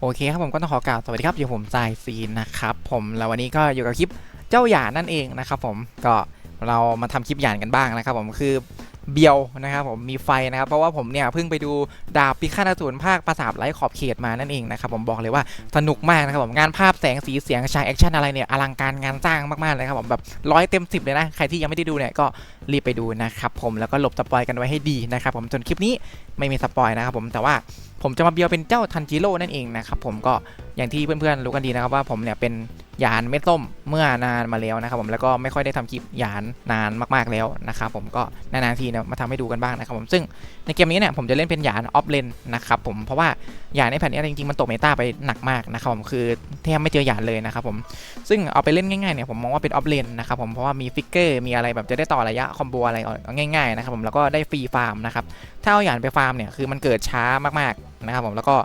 โอเคครับผมก็ต้องขอกล่าวสวัสดีครับอยู่ผมสายซีนนะครับผมแล้ววันนี้ก็อยู่กับคลิปเจ้าหยานั่นเองนะครับผมก็เรามาทำคลิปหยานกันบ้างนะครับผมคือเบียวนะครับผมมีไฟนะครับเพราะว่าผมเนี่ยเพิ่งไปดูดาบพิฆาตอสูรภาคปราสาทไร้ขอบเขตมานั่นเองนะครับผมบอกเลยว่าสนุกมากนะครับผมงานภาพแสงสีเสียงฉากแอคชั่นอะไรเนี่ยอลังการงานสร้างมากๆเลยครับผมแบบร้อยเต็มสิบเลยนะใครที่ยังไม่ได้ดูเนี่ยก็รีบไปดูนะครับผมแล้วก็หลบสปอยกันไว้ให้ดีนะครับผมจนคลิปนี้ไม่มีสปอยนะครับผมแต่ว่า ผมจะมาเบียวเป็นเจ้าทันจิโร่นั่นเองนะครับผมก็อย่างที่เพื่อนๆรู้กันดีนะครับว่าผมเนี่ยเป็นยานเม็ดส้มเมื่อนานมาแล้วนะครับผมแล้วก็ไม่ค่อยได้ทำคลิปยานนานมากๆแล้วนะครับผมก็นานๆทีเนี่ยมาทำให้ดูกันบ้างนะครับผมซึ่งในเกมนี้เนี่ยผมจะเล่นเป็นยานออฟเลนนะครับผมเพราะว่ายานในแผ่นนี้จริงๆมันตกเมตาไปหนักมากนะครับผมคือแทบไม่เจอยานเลยนะครับผมซึ่งเอาไปเล่นง่ายๆเนี่ยผมมองว่าเป็นออฟเลนนะครับผมเพราะว่ามีฟิกเกอร์มีอะไรแบบจะได้ต่อระยะคอมโบอะไรง่ายๆนะครับผมแล้วก็ได้ฟรีฟาร์มนะครับ ถ้าเอาหยานไปฟาร์มเนี่ยคือมันเกิดช้ามากๆนะครับผมแล้วก็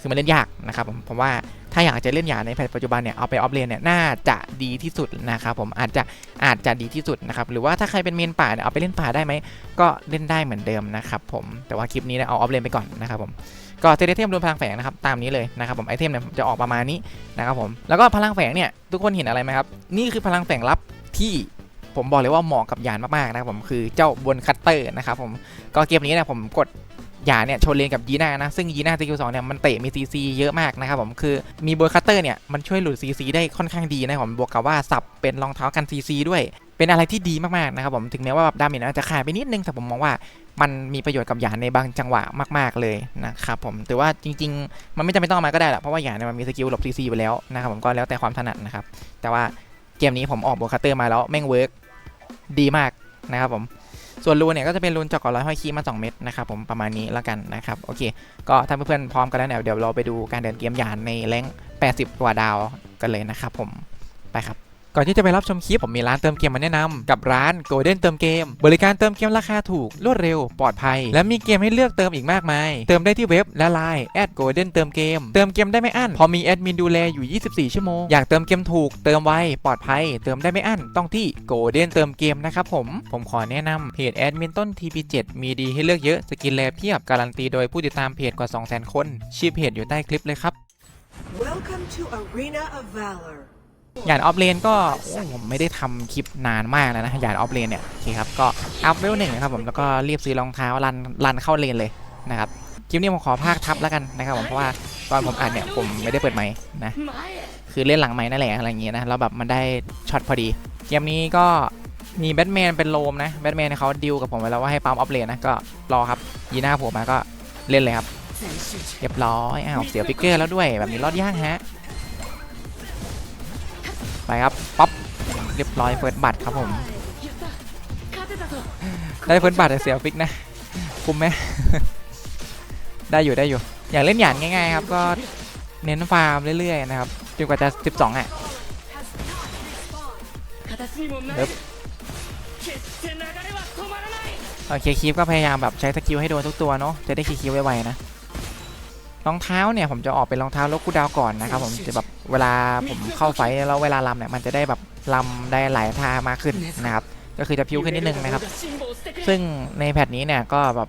คือมันเล่นยากนะครับผมผมว่าถ้าอยากจะเล่นหยานในแพทปัจจุบันเนี่ยเอาไปออฟเลนเนี่ยน่าจะดีที่สุดนะครับผมอาจจะอาจจะดีที่สุดนะครับหรือว่าถ้าใครเป็นเมนป่าเนี่ยเอาไปเล่นป่าได้ไหมก็เล่นได้เหมือนเดิมนะครับผมแต่ว่าคลิปนี้เนี่ยเอาออฟเลนไปก่อนนะครับผมก็เซตเทมรวมพลังแฝงนะครับตามนี้เลยนะครับผมไอเทมเนี่ยจะออกประมาณนี้นะครับผมแล้วก็พลังแฝงเนี่ยทุกคนเห็นอะไรไหมครับนี่คือพลังแฝงลับที่ ผมบอกเลยว่าเหมาะกับยานมากๆนะครับผมคือเจ้าบนคัตเตอร์นะครับผมก็เกมนี้เนี่ยผมกดยาเนี่ยชนเลนกับยีน่านะ ซึ่งยีน่าสกิลสองเนี่ยมันเตะมีซีซีเยอะมากนะครับผมคือมีบอคัตเตอร์เนี่ยมันช่วยหลุดซีซีได้ค่อนข้างดีนะครับผมบวกกับว่าสับเป็นรองเท้ากันซีซีด้วย เป็นอะไรที่ดีมากๆนะครับผมถึงแม้ว่าแบบดาเมจอาจจะขาดไปนิดนึงแต่ผมมองว่ามันมีประโยชน์กับหยานในบางจังหวะมาก ๆ เลยนะครับผมแต่ว่าจริง ๆ มันไม่จำเป็นต้องมาก็ได้หรอกเพราะว่าหยานเนี่ยมันมีสกิลหลบซีซีไปแล้วนะครับผมก็แล้วแต่ความถนัดนะครับแต่ว่าเกมนี้ผมออกบอร์คัตเตอร์มาแล้วแม่งเวิร์ก ดีมากนะครับผมส่วนรูนเนี่ยก็จะเป็นรูนจอกกอร้อยห้อยคีมา 2 เม็ดนะครับผมประมาณนี้แล้วกันนะครับโอเค ก็ถ้าเพื่อนๆพร้อมกันแล้วเนี่ยเดี๋ยวเราไปดูการเดินเกมยานในแรง80 กว่าดาวกันเลยนะครับผมไปครับ ก่อนที่จะไปรับชมคลิปผมมีร้านเติมเกมมาแนะนำกับร้าน Golden เติมเกม บริการเติมเกมราคาถูกรวดเร็วปลอดภัย และมีเกมให้เลือกเติมอีกมากมาย เติมได้ที่เว็บและไลน์แอด Golden เติมเกม เติมเกมได้ไม่อั้น พอมีแอดมินดูแลอยู่ 24 ชั่วโมง อยากเติมเกมถูก เติมไวปลอดภัย เติมได้ไม่อั้น ต้องที่ Golden เติมเกมนะครับผม ผมขอแนะนำเพจแอดมินต้น TP7 มีดีให้เลือกเยอะ สกินแลเพียบ การันตีโดยผู้ติดตามเพจกว่า 200,000 คน ชื่อเพจอยู่ใต้คลิปเลยครับ Welcome to Arena of Valor. หยานออฟเลนก็ผมไม่ได้ทำคลิปนานมากแล้วนะหยานออฟเลนเนี่ยโอเคครับก็อัพเวลหนึ่งนะครับผมแล้วก็รีบซื้อรองเท้ารันรันเข้าเลนเลยนะครับคลิปนี้ผมขอภาคทับแล้วกันนะครับผมเพราะว่าตอนผมอ่านเนี่ยผมไม่ได้เปิดไมค์นะคือเล่นหลังไม้นั่นแหละอะไรอย่างเงี้ยนะแล้วแบบมันได้ช็อตพอดีเกมนี้ก็มีแบทแมนเป็นโลมนะแบทแมนเขาดิวกับผมไว้แล้วว่าให้ปั๊มออฟเลนนะก็รอครับยีหน้าผมมาก็เล่นเลยครับเรียบร้อยอ้าวเสียฟิกเกอร์แล้วด้วยแบบนี้รอดยากฮะ ไปครับป๊อปเรียบร้อยเฟิร์สบัตรครับผมได้เฟิร์สบัตรแต่เสียฟิกนะคุ้มไหมได้อยู่ได้อยู่ อยากเล่นหยานง่ายๆครับก็เน้นฟาร์มเรื่อยๆนะครับจนกว่าจะ 12อะเอ๊บโอเคคีฟก็พยายามแบบใช้สกิลให้โดนทุกตัวเนาะจะได้คีฟไวๆนะ รองเท้าเนี่ยผมจะออกเป็นรองเท้าลกกูดาวก่อนนะครับผมจะแบบเวลาผมเข้าไฟท์แล้วเวลาลำเนี่ยมันจะได้แบบลำได้หลายท่ามากขึ้นนะครับก็คือจะพิ้วขึ้นนิดนึงนะครับ ซึ่งในแพทนี้เนี่ยก็แบบ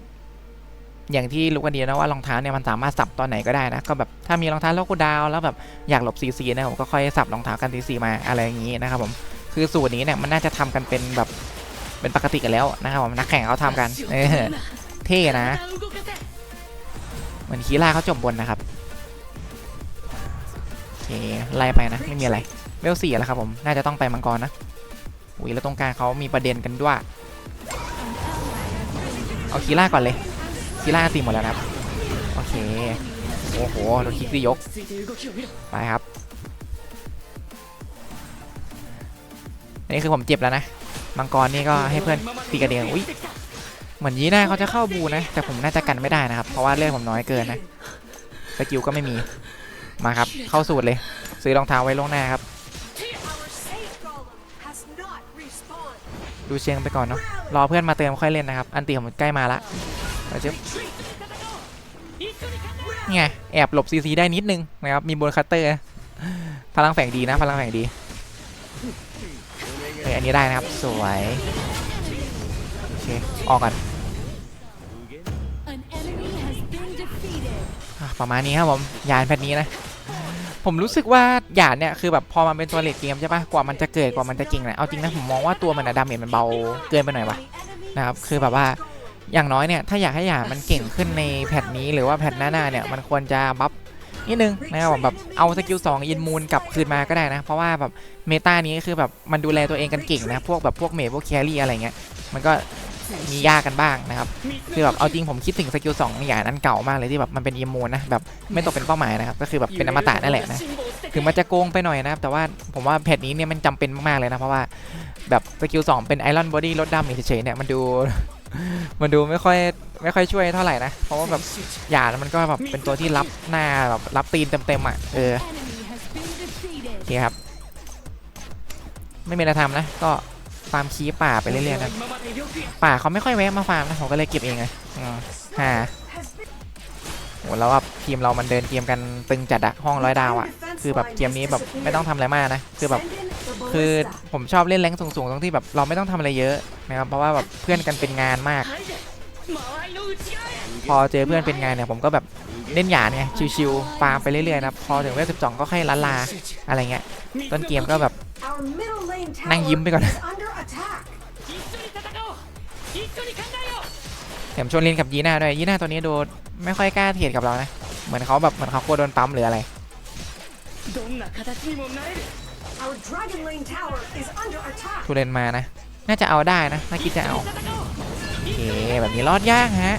อย่างที่รู้กันดีนะว่ารองเท้าเนี่ยมันสามารถสับตอนไหนก็ได้นะก็แบบถ้ามีรองเท้าโลกูดาวแล้วแบบอยากหลบซีซีนะผมก็ค่อยสับรองเท้ากันซีซีมาอะไรอย่างนี้นะครับผมคือสูตรนี้เนี่ยมันน่าจะทำกันเป็นแบบเป็นปกติกันแล้วนะครับผมนักแข่งเขาทำกันเออเท่นะ เหมือนคีล่าเขาจบบนนะครับโอเคไล่ไปนะไม่มีอะไรเวลสี่แล้วครับผมน่าจะต้องไปมังกรนะอุ้ยแล้วตรงกลางเขามีประเด็นกันด้วยเอาคีล่าก่อนเลยคีล่าตีหมดแล้วนะครับโอเคโอ้โหโดนคิกดียกไปครับนี่คือผมเจ็บแล้วนะมังกรนี่ก็ให้เพื่อนตีกระเดียงอุ้ย เหมือนยีน่าเขาจะเข้าบูนะ แต่ผมน่าจะกันไม่ได้นะครับ เพราะว่าเลือดผมน้อยเกินนะสกิลก็ไม่มีมาครับ เข้าสูตรเลย ซื้อรองเท้าไว้ล่วงหน้าครับ ดูเชียงไปก่อนเนาะรอเพื่อนมาเติมค่อยเล่นนะครับ อันตีผมใกล้มาละเอาจิ๊บนี่ไงแอบหลบซีซีได้นิดนึงนะครับ มีบนคัตเตอร์ พลังแฝงดีนะ พลังแฝงดีเฮ้ยอันนี้ได้นะครับ สวย เค ออกก่อน An enemy has been defeated. อะประมาณนี้ครับผมยานแพทนี้นะ ผมรู้สึกว่าหยาดเนี่ยคือแบบพอมันเป็นตัวเลดเกมใช่ปะกว่ามันจะเกิดกว่ามันจะเก่งเนี่ยเอาจริงนะผมมองว่าตัวมันอะดาเมจมันเบาเกินไปหน่อยวะนะครับคือแบบว่าอย่างน้อยเนี่ยถ้าอยากให้หยาดมันเก่งขึ้นในแพทนี้หรือว่าแพทหน้าๆเนี่ยมันควรจะบัฟนิดนึงนะครับผมแบบเอาสกิล2อินมูลกลับคืนมาก็ได้นะ เพราะว่าแบบเมตานี้คือแบบมันดูแลตัวเองกันเก่งนะพวกแบบพวกเมจพวกแครี่อะไรเงี้ยมันก็ มียากกันบ้างนะครับคือแบบเอาจริงผมคิดถึงสกิลสองอย่างนั้นเก่ามากเลยที่แบบมันเป็นอิมมูนนะแบบไม่ตกเป็นเป้าหมายนะครับก็คือแบบเป็นอมตะนั่นแหละนะถึงมันจะโกงไปหน่อยนะครับ แต่ว่าผมว่าแพทนี้เนี่ยมันจำเป็นมากๆเลยนะ เพราะว่าแบบสกิลสองเป็นไอรอนบอดี้ลดดาเมจเฉยๆเนี่ยมันดูมันดูไม่ค่อยไม่ค่อยช่วยเท่าไหร่นะ เพราะว่าแบบหยาดมันก็แบบเป็นตัวที่รับหน้าแบบรับตีนเต็มๆอะเออโอเคครับ ไม่มีอะไรทำนะ ก็ฟาร์มคีป่าไปเรื่อยๆนะป่าเขาไม่ค่อยแวะมาฟาร์มนะผมก็เลยเก็บเองเลยอืมฮ่าโหแล้วแบบทีมเรามันเดินเกมกันตึงจัดอะห้องร้อยดาวอะคือแบบเกมนี้แบบไม่ต้องทำอะไรมากนะคือแบบคือผมชอบเล่นแรงสูงๆตรงที่แบบเราไม่ต้องทำอะไรเยอะนะครับเพราะว่าแบบเพื่อนกันเป็นงานมาก พอเจอเพื่อนเป็นงานเนี่ยผมก็แบบเล่นหยาดไงชิวๆฟาร์มไปเรื่อยๆนะพอถึงเวลสิบสองก็ค่อยละลาอะไรเงี้ยต้นเกมก็แบบนั่งยิ้มไปก่อน แถมชวนเล่นกับยีน่าด้วยยีน่าตัวนี้ดูไม่ค่อยกล้าเทียดกับเรานะ เหมือนเขาแบบเหมือนเขากลัวโดนปั๊มหรืออะไร Our dragon lane tower is under attack. ทูเรนมานะ น่าจะเอาได้นะถ้าคิดจะเอาโอเคแบบนี้รอดยากฮะ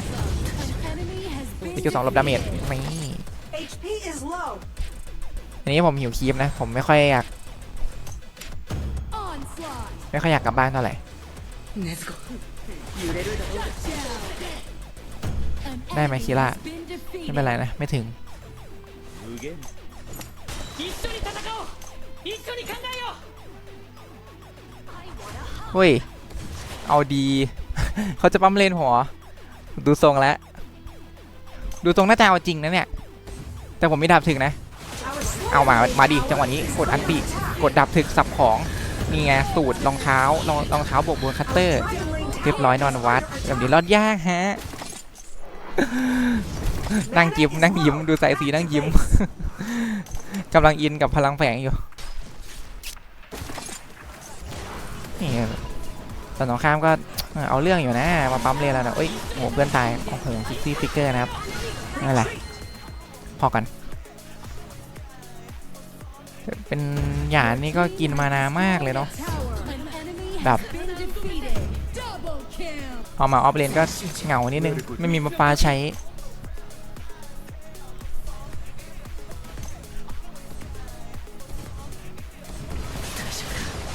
สกิลสองลบดาเมจนี่ HP is low. อันนี้ผมหิวคีมนะ ผมไม่ค่อยอยาก ไม่ค่อยอยากกลับบ้านเท่าไหร่ ได้ไหมคีล่าไม่เป็นไรนะ ไม่ถึงเฮ้ย เอาดี เขาจะปั๊มเลนหัว ดูทรงแล้ว ดูทรงน่าจะเอาจริงนะเนี่ย แต่ผมไม่ดับถึงนะ เอามา มาดิจังหวะนี้กดอันติ attack. กดดับถึกสับของ นี่ไงสูตรรองเท้ารองรองเท้าบวกบนคัตเตอร์เรียบร้อยนอนวัดแบบนี้รอดยากฮะนั่งยิ้มนั่งยิ้มดูสายสีนั่งยิ้มกำลังอินกับพลังแฝงอยู่นี่ตอนน้องข้ามก็เอาเรื่องอยู่นะมาปั๊มเรียนแล้วนะเอ้ยโหเพื่อนตายโอ้โหซิกซี่ฟิกเกอร์นะครับนั่นแหละพอกัน เป็นหยานนี่ก็กินมานามากเลยเนาะแบบพอมาออฟเลนก็เหงานิดนึง ไม่มีมาฟาใช้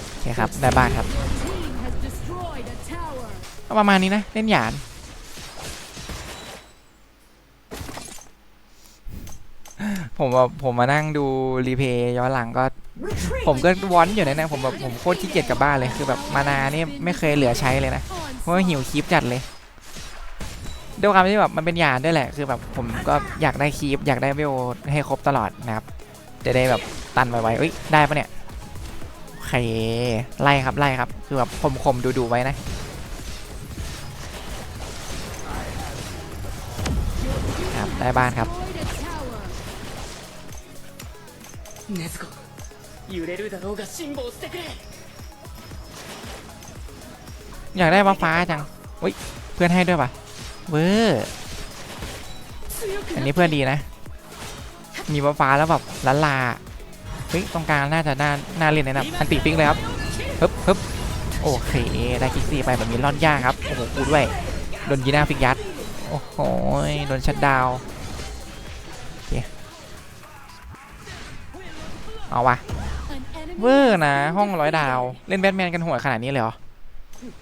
โอเคครับได้บ้านครับก็ประมาณนี้นะ เล่นหยาน ผมว่าผมมานั่งดูรีเพย์ย้อนหลังก็ Retreat. ผมก็วอนอยู่นะเนี่ยผมแบบผมโคตรขี้เกียจกลับบ้านเลยคือแบบมานานี่ไม่เคยเหลือใช้เลยนะเพราะว่าหิวคีปจัดเลยด้วยความที่แบบมันเป็นยานด้วยแหละ คือแบบผมก็อยากได้คีปอยากได้เวลให้ครบตลอดนะครับ จะได้แบบตันไวๆเอ้ยได้ปะเนี่ยโอเคไล่ครับไล่ครับ คือแบบคมๆดูๆไว้นะครับได้บ้านครับ 禰豆子揺れるだろうが辛抱してくれ อยากได้ฟ้าฟ้าจังอุ้ย เพื่อนให้ด้วยปะเวอร์ อันนี้เพื่อนดีนะ มีฟ้าฟ้าแล้วแบบละลา เฮ้ย ตรงกลางน่าจะน่าน่าเล่นนะอันติฟิกเลยครับฮึบฮึบโอเค ได้คิกซี่ไปแบบนี้รอดยากครับ โอ้โหกูด้วย โดนยีน่าฟิกยัด โอ้โห โดนชัดดาวน์ เอาวะเวอร์นะห้องร้อยดาว เล่นแบทแมนกันหัวขนาดนี้เลยเหรอ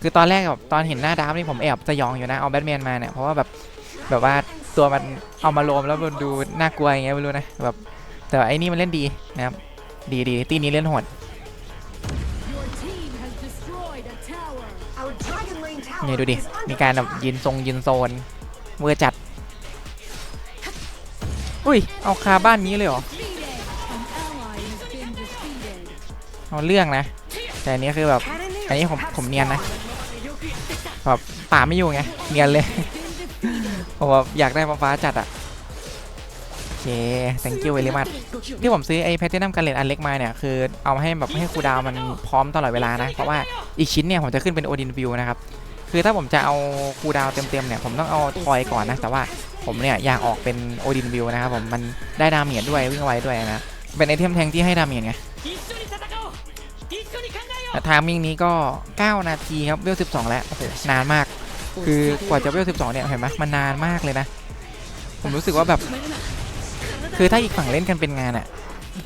คือตอนแรกแบบตอนเห็นหน้าดาวนี่ผมแอบสยองอยู่นะเอาแบทแมนมาเนี่ยเพราะว่าแบบแบบว่าตัวมันเอามารวมแล้วมันดูน่ากลัวอย่างเงี้ยไม่รู้นะแบบแต่ว่าไอ้นี่มันเล่นดีนะครับดีดีตีนี้เล่นโหด Our dragon lane tower นี่ดูดิ มีการแบบยืนทรงยืนโซนเวอร์จัด อุ้ย เอาคาบ้านนี้เลยเหรอ เอาเรื่องนะ แต่อันนี้คือแบบ อันนี้ผมผมเนียนนะแบบป่าไม่อยู่ไง เนียนเลย ผมแบบอยากได้ฟ้าจัดอะโอเค thank you very much ที่ผมซื้อไอแพทเทิร์นการเลนอันเล็กมาเนี่ย คือเอาให้แบบให้ครูดาวมันพร้อมตลอดเวลานะ เพราะว่าอีกชิ้นเนี่ย ผมจะขึ้นเป็นโอดินวิวนะครับ คือถ้าผมจะเอาครูดาวเต็มๆเนี่ย ผมต้องเอาทอยก่อนนะ แต่ว่าผมเนี่ยอยากออกเป็นโอดินวิวนะครับผม มันได้ดาเมียด้วยวิ่งไวด้วยนะ เป็นไอเทมแทงที่ให้ดาเมียไง ทามิ่งนี้ก็ 9 นาทีครับเวล12 แล้วโอ้โหนานมาก คือกว่าจะเวล12 เนี่ยเห็นไหมมันนานมากเลยนะ ผมรู้สึกว่าแบบ คือถ้าอีกฝั่งเล่นกันเป็นงานอะ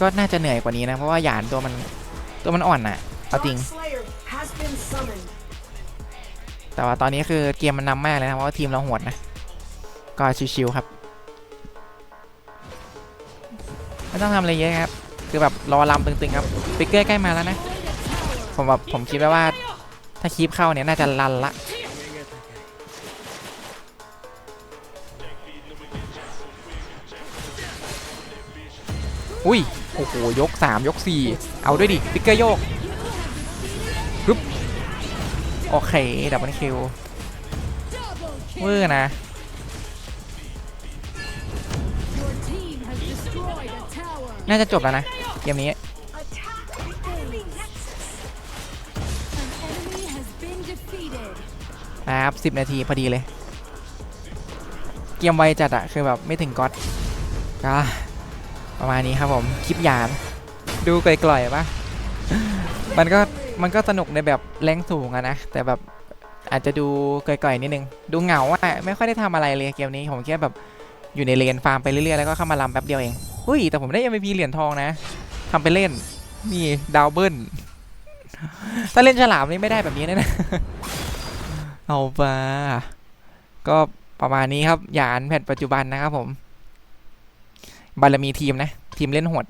ก็น่าจะเหนื่อยกว่านี้นะ เพราะว่าหยานตัวมันตัวมันอ่อนอะเอาจริง แต่ว่าตอนนี้คือเกมมันนำมากเลยนะเพราะว่าทีมเราหดนะก็ชิวๆครับไม่ต้องทำอะไรเยอะครับ คือแบบรอลำตึงๆครับปิกเกอร์ใกล้มาแล้วนะ ผมแบบผมคิดไว้ว่า ถ้าคีบเข้าเนี่ยน่าจะลันละอุ้ย โอ้โห ยก 3 ยก 4 เอาด้วยดิปิกเกอร์โยกปึ๊บโอเค ดับเบิลคิวเวอร์นะ น่าจะจบแล้วนะ เกมนี้ นะครับ10นาทีพอดีเลย เกมไวจัดอะคือแบบไม่ถึงก๊อตก็ประมาณนี้ครับผม คลิปหยาน ดูกลๆปะมันก็มันก็สนุกในแบบแรงสูงอะนะ แต่แบบอาจจะดูกลๆนิดนึง ดูเหงาอะไม่ค่อยได้ทำอะไรเลยเกมนี้ผมแค่แบบอยู่ในเลนฟาร์มไปเรื่อยๆแล้วก็เข้ามาลำแป๊บเดียวเองหุ้ยแต่ผมได้ MVP เหรียญทองนะทำไปเล่นนี่ดาวเบิ้ลถ้าเล่นฉลามนี่ไม่ได้แบบนี้แน่นะ เอาปะก็ประมาณนี้ครับ หยานแผ่นปัจจุบันนะครับผม บารมีทีมนะ ทีมเล่นโหด